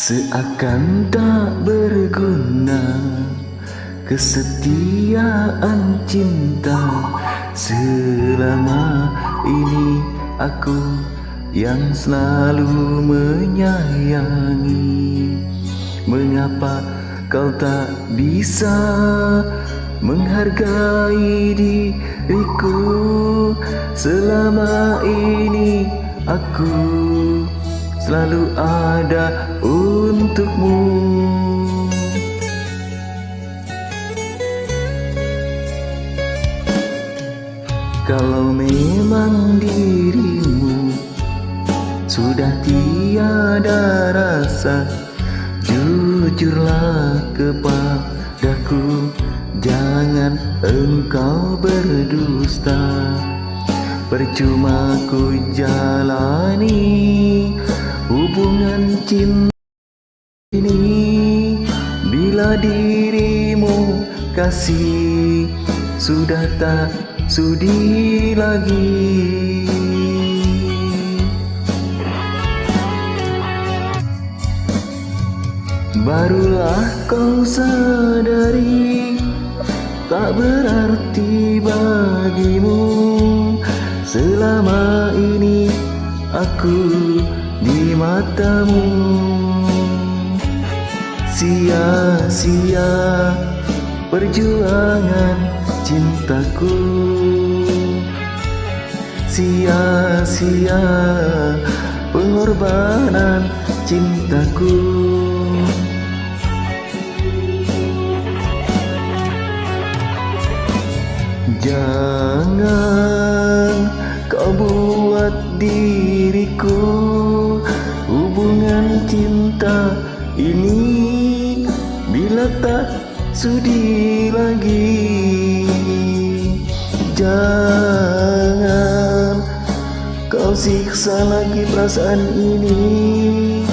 Seakan tak berguna Kesetiaan cinta. Selama ini aku yang selalu menyayangi. Mengapa kau tak bisa menghargai diriku? Selama ini aku selalu ada untukmu. Kalau memang dirimu sudah tiada rasa Jujurlah kepadaku Jangan engkau berdusta. Percuma ku jalani hubungan cinta ini. Bila dirimu kasih sudah tak sudi lagi. Barulah kau sadari Tak berarti bagimu. Selama ini aku matamu. Sia-sia perjuangan cintaku. Sia-sia pengorbanan cintaku. Jangan kau buat diriku Cinta ini Bila tak sudi lagi Jangan kau siksa lagi perasaan ini.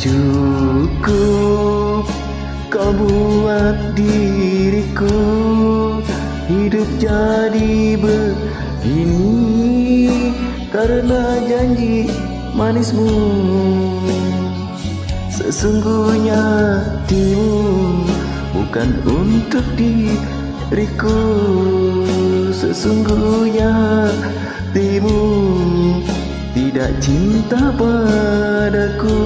Cukup kau buat diriku hidup jadi begini karena janji manismu. Sesungguhnya timu bukan untuk diriku. Sesungguhnya timu tidak cinta padaku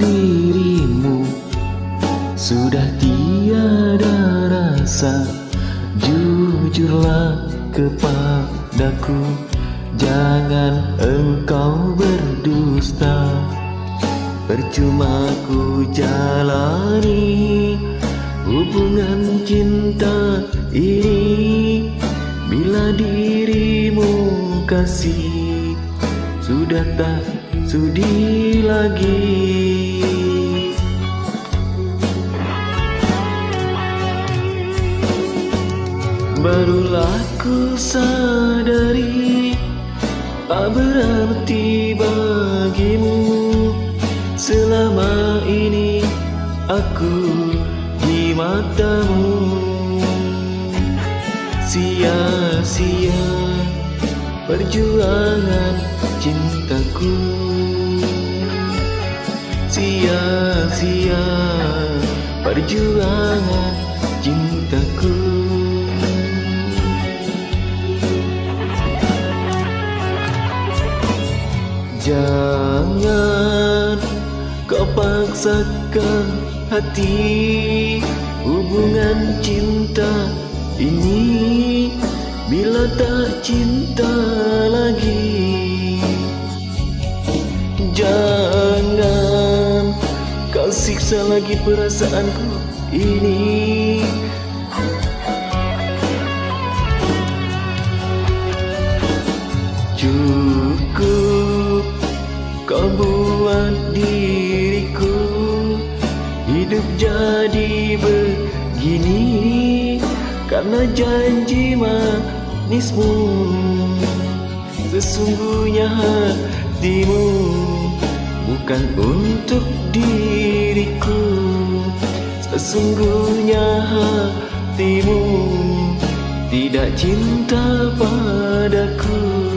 dirimu. Sudah tiada rasa Jujurlah kepadaku. Jangan engkau berdusta. Percuma ku jalani hubungan cinta ini. Bila dirimu kasih sudah tak sudi lagi. Barulah ku sadari Tak berarti bagimu. Selama ini aku di matamu. Sia-sia perjuangan cintaku Sia-sia perjuangan cintaku. Jangan kau paksakan hati Hubungan cinta ini Bila tak cinta siksa lagi perasaanku ini. Cukup kau buat diriku Hidup jadi begini Karena janji manismu Sesungguhnya hatimu Bukan untuk diriku. Sesungguhnya hatimu Tidak cinta padaku